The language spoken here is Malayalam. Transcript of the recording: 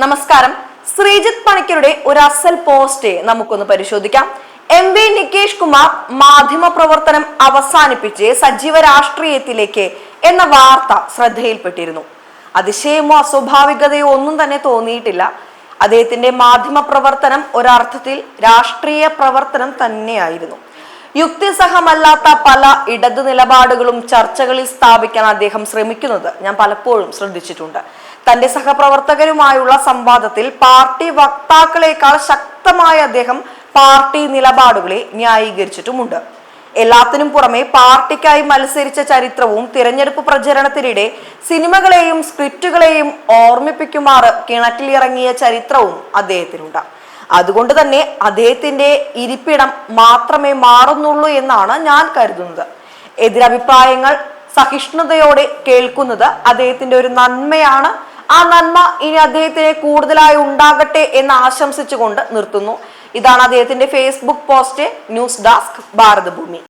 നമസ്കാരം. ശ്രീജിത്ത് പണിക്കരുടെ ഒരു അസൽ പോസ്റ്റ് നമുക്കൊന്ന് പരിശോധിക്കാം. എം വി നികേഷ് കുമാർ മാധ്യമ പ്രവർത്തനം അവസാനിപ്പിച്ച് സജീവ രാഷ്ട്രീയത്തിലേക്ക് എന്ന വാർത്ത ശ്രദ്ധയിൽപ്പെട്ടിരുന്നു. അതിശയമോ അസ്വാഭാവികതയോ ഒന്നും തന്നെ തോന്നിയിട്ടില്ല. അദ്ദേഹത്തിന്റെ മാധ്യമ പ്രവർത്തനം ഒരർത്ഥത്തിൽ രാഷ്ട്രീയ പ്രവർത്തനം തന്നെയായിരുന്നു. യുക്തിസഹമല്ലാത്ത പല ഇടതു നിലപാടുകളും ചർച്ചകളിൽ സ്ഥാപിക്കാൻ അദ്ദേഹം ശ്രമിക്കുന്നത് ഞാൻ പലപ്പോഴും ശ്രദ്ധിച്ചിട്ടുണ്ട്. തന്റെ സഹപ്രവർത്തകരുമായുള്ള സംവാദത്തിൽ പാർട്ടി വക്താക്കളെക്കാൾ ശക്തമായ അദ്ദേഹം പാർട്ടി നിലപാടുകളെ ന്യായീകരിച്ചിട്ടുമുണ്ട്. എല്ലാത്തിനും പുറമെ പാർട്ടിക്കായി മത്സരിച്ച ചരിത്രവും തിരഞ്ഞെടുപ്പ് പ്രചരണത്തിനിടെ സിനിമകളെയും സ്ക്രിപ്റ്റുകളെയും ഓർമ്മിപ്പിക്കുമാറ് കിണറ്റിലിറങ്ങിയ ചരിത്രവും അദ്ദേഹത്തിനുണ്ട്. അതുകൊണ്ട് തന്നെ അദ്ദേഹത്തിന്റെ ഇരിപ്പിടം മാത്രമേ മാറുന്നുള്ളൂ എന്നാണ് ഞാൻ കരുതുന്നത്. എതിരഭിപ്രായങ്ങൾ സഹിഷ്ണുതയോടെ കേൾക്കുന്നത് അദ്ദേഹത്തിന്റെ ഒരു നന്മയാണ്. ആ നന്മ ഇനി അദ്ദേഹത്തിന് കൂടുതലായി ഉണ്ടാകട്ടെ എന്ന് ആശംസിച്ചുകൊണ്ട് നിർത്തുന്നു. ഇതാണ് അദ്ദേഹത്തിന്റെ Facebook post news desk Bharathabhoomi.